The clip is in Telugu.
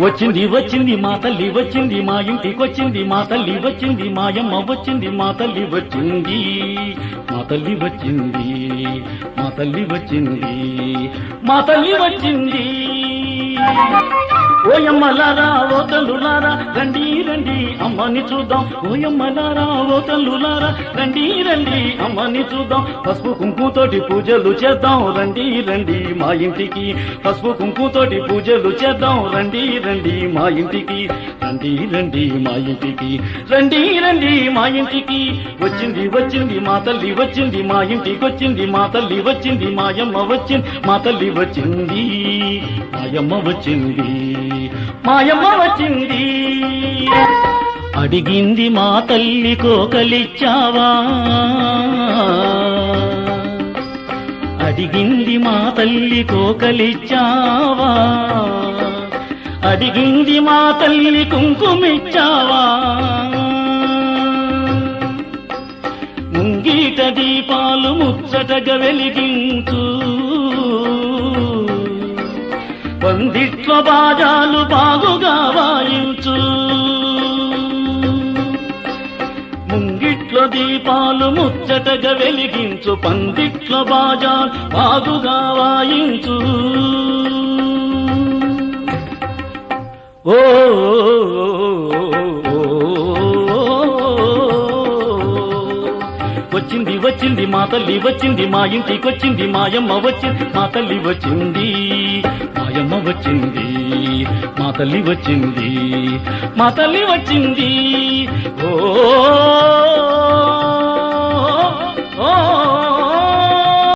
వచ్చింది వచ్చింది మా తల్లి వచ్చింది మా ఇంటికి వచ్చింది మా తల్లి వచ్చింది మాయమ్మ వచ్చింది మా తల్లి వచ్చింది మా తల్లి వచ్చింది మా తల్లి వచ్చింది మా తల్లి వచ్చింది. ఓయమ్మలారా ఓ తల్లులారా రండి రండి అమ్మని చూద్దాం. ఓయమ్మలారా ఓ తల్లులారా రండి రండి అమ్మని చూద్దాం. పసుపు కుంకుతోటి పూజలు చేద్దాం. రండి రండి మా ఇంటికి. పసుపు కుంకుతోటి పూజలు చేద్దాం. రండి రండి మా ఇంటికి. రండి రండి మా ఇంటికి. రండి రండి మా ఇంటికి. వచ్చింది వచ్చింది మా తల్లి వచ్చింది మా ఇంటికి. వచ్చింది మా తల్లి వచ్చింది మాయమ్మ వచ్చింది మా తల్లి వచ్చింది మాయమ్మ వచ్చింది మాయమ్మ వచ్చింది. అడిగింది మా తల్లి కోకలిచ్చావా? అడిగింది మా తల్లి కోకలిచ్చావా? అడిగింది మా తల్లి కుంకుమిచ్చావా? ముంగీట దీపాలు ముచ్చటగా వెలిగించు పందిట్ల బాజాలు బాగుగా వాయించు. ముంగిట్ల దీపాలు ముచ్చటగా వెలిగించు. పందిట్ల బాజాలు బాగుగా వాయించు. ఓ వచ్చింది వచ్చింది మా తల్లి వచ్చింది మా ఇంటికి వచ్చింది మాయమ్మ వచ్చింది మా తల్లి వచ్చింది. మాయమ్మ వచ్చింది మా తల్లి వచ్చింది మా తల్లి వచ్చింది. ఓ